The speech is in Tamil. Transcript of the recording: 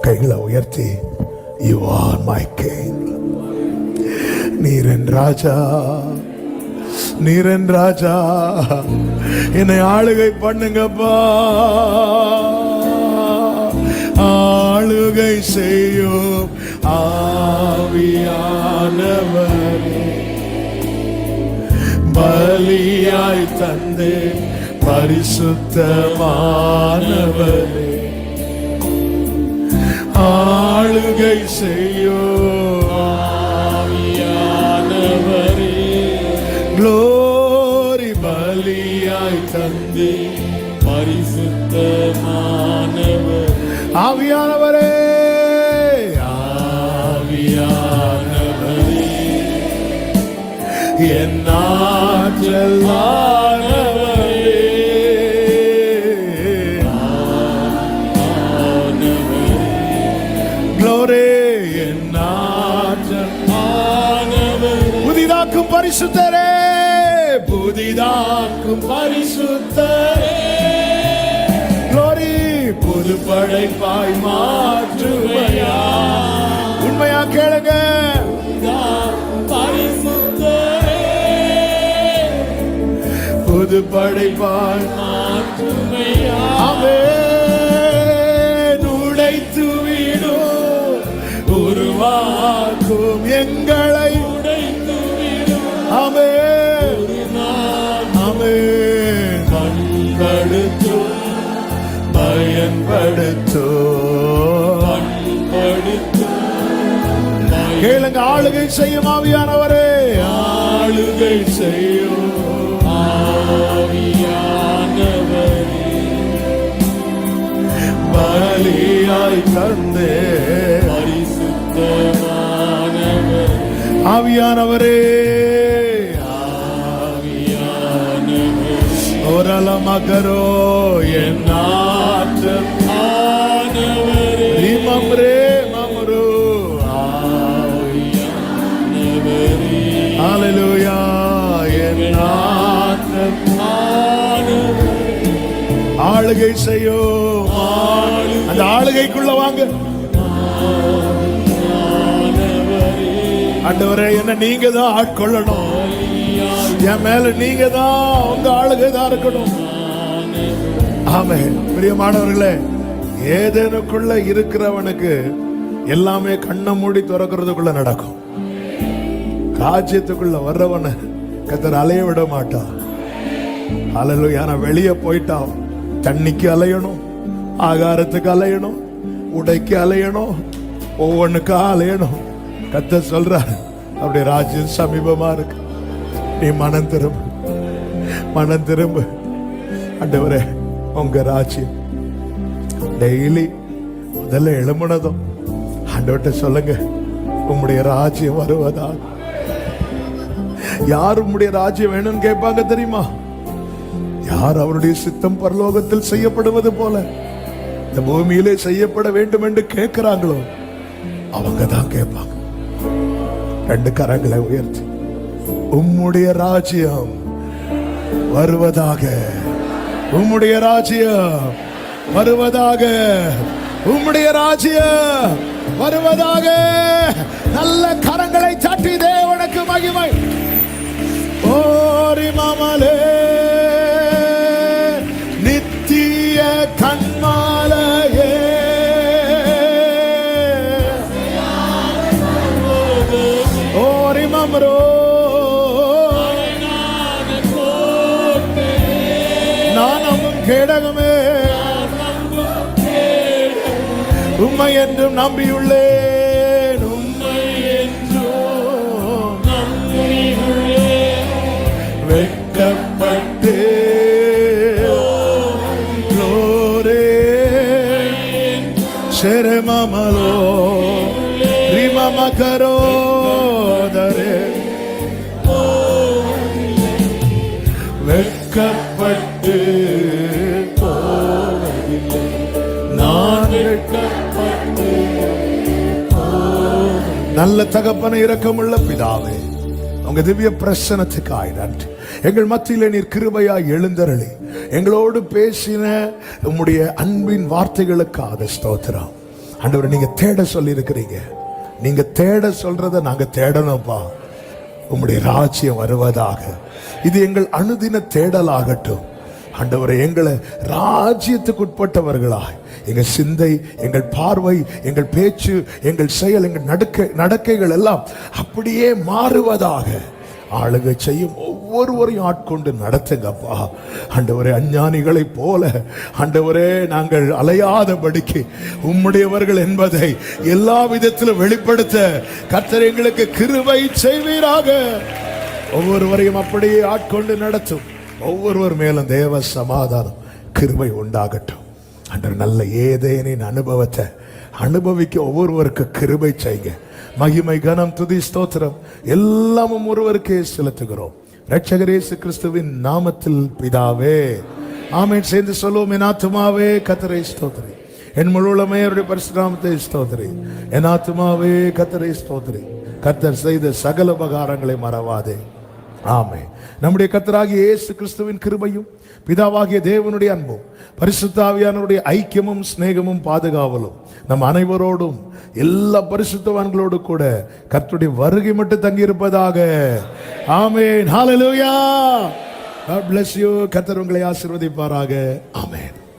கைகளை உயர்த்தி யூ ஆர் மை கிங் நீரன் ராஜா. நீரன் ராஜா. என்னை ஆளுகை பண்ணுங்கப்பா. ஆளுகை செய்யும் ஆவியானவரே. பலியாய் தந்தே பரிசுத்தமானவரே. ஆளுகை செய்யோ. ஆவியானவரே க்ளோரி பலியாய் தந்தி பரிசுத்தமானவர். ஆவியானவரே ஆவியானவரே என் ஆற்றல் பரிசுத்தரே. புதிதாக்கும் பரிசுத்தரே. புது படைப்பாய் மாற்றுவையா. உண்மையா கேளுங்க. புது படைப்பாய் மாற்றுமையா அவே உடைத்து விடும் உருவாக்கும் எங்களை. ஆளுகை செய்யும் ஆவியானவரே. ஆளுகை செய்யும் ஆவியானவரே. பலியாய் தந்தே. பரிசுத்தமானவர். ஆவியானவரே. ஆவியானவர். ஓரல மகரோ என் ஆளுகை செய்யும் அந்த ஆளுகைக்குள்ள வாங்க. ஆண்டவரே என்ன நீங்க தான் ஆட்கொள்ளணும். என் மேல நீங்க தான் உங்க ஆளுகை தான் இருக்கணும். ஆமே பிரியமானவர்களே ஏதேனுக்குள்ள இருக்கிறவனுக்கு எல்லாமே கண்ணை மூடி திறக்கிறதுக்குள்ள நடக்கும். ராஜ்யத்துக்குள்ள வர்றவனை கத்தர் அலைய விட மாட்டான் அலலு நான் வெளியே போயிட்டான். தண்ணிக்கு அலையணும் ஆகாரத்துக்கு அலையணும் உடைக்கு அலையணும் ஒவ்வொன்றுக்கா அலையணும். கத்த சொல்றாரு அப்படி ராஜ்யம் சமீபமா இருக்கு. நீ மனம் திரும்பு மனம் திரும்பு. அண்டவரே உங்க ராஜ்யம் டெய்லி முதல்ல எழும்புனதும் ஆண்டவர்கிட்ட சொல்லுங்க உம்முடைய ராஜ்யம் வருவதா? யார் உங்களுடைய ராஜ்யம் வேணும்னு கேட்பாங்க தெரியுமா? யார் அவருடைய சித்தம் பரலோகத்தில் செய்யப்படுவது போல? இந்த பூமியிலே செய்யப்பட வேண்டும் என்று கேட்கிறாங்களோ? அவங்க தான் கேட்பாங்க. ரெண்டு கரங்களை உயர்த்தி. உம்முடைய ராஜ்யம் வருவதாக. உம்முடைய ராஜ்யம் வருவதாக. உம்முடைய ராஜ்யம் வருவதாக. நல்ல கரங்களை தட்டி தேவனுக்கு மகிமை. ஓரி மாமலே. அமரோ நாணமும் கேடகமே. உண்மை என்றும் நம்பியுள்ளேன். உண்மை என்றும் நம்பியுள்ளேன் வெட்கப்பட்டு சிரமமலோ. ரிமமகரோ. வெட்கப்பட்டு போவதில்லை. நான் வெட்கப்பட்டு நல்ல தகப்பன இரக்கமுள்ள பிதாவே உங்க திவ்ய பிரசனத்துக்காய் நன்றி. எங்கள் மத்தியிலே நீர் கிருபையாய் எழுந்தருளி எங்களோடு பேசின உம்முடைய அன்பின் வார்த்தைகளுக்காக ஸ்தோத்திரம். அண்டவர் நீங்க தேட சொல்லி இருக்கிறீங்க நீங்க தேட சொல்றத நாங்க தேடணும்ப்பா உம்முடைய ராஜ்யம் வருவதாக. இது எங்கள் அனுதின தேடலாகட்டும். ஆண்டவரை எங்களை ராஜ்யத்துக்கு உட்பட்டவர்களாய். எங்கள் சிந்தை எங்கள் பார்வை எங்கள் பேச்சு எங்கள் செயல் எங்கள் நடக்க நடக்கைகள் எல்லாம் அப்படியே மாறுவதாக. ஆளுக செய்யும் ஒவ்வொருவரையும் ஆட்கொண்டு நடத்துங்கப்பா. ஆண்டவரே அஞ்ஞானிகளைப் போல. ஆண்டவரே நாங்கள் அலையாதபடிக்கு உம்முடையவர்கள் என்பதை எல்லா விதத்திலும் வெளிப்படுத்த கர்த்தர் எங்களுக்கு கிருவை செய்வீராக. ஒவ்வொருவரையும் அப்படியே ஆட்கொண்டு நடத்தும். ஒவ்வொருவர் மேலும் தேவ சமாதானம் கிருவை உண்டாகட்டும். அன்று நல்ல ஏதேனின் அனுபவத்தை அனுபவிக்க ஒவ்வொருவருக்கு கிருபை செய்யுங்க. மகிமை கனம் துதி ஸ்தோத்திரம் எல்லாமும் ஒருவருக்கே செலுத்துகிறோம். ரட்சகரேசு கிறிஸ்துவின் நாமத்தில் பிதாவே. ஆமேன். சேர்ந்து சொல்லுவோம் என் ஆத்துமாவே கத்தரை ஸ்தோத்திரி. என் முழுவலமே அவருடைய பரிசுராமத்தை ஸ்தோத்திரி. என் ஆத்துமாவே கத்தரை ஸ்தோத்திரி. கத்தர் செய்த சகல உபகாரங்களை மறவாதே. ஆமே நம்முடைய கத்தராகிய இயேசு கிறிஸ்துவின் கிருபையும் பிதாவாகிய தேவனுடைய அன்பும் பரிசுத்தாவியானவருடைய ஐக்கியமும் சிநேகமும் பாதுகாவலும் நம் அனைவரோடும் எல்லா பரிசுத்தவான்களோடு கூட கர்த்துடைய வருகை மட்டும் தங்கியிருப்பதாக. ஆமென். ஹalleluya God bless you. கர்த்தர் உங்களை ஆசீர்வதிப்பாராக. ஆமேன்.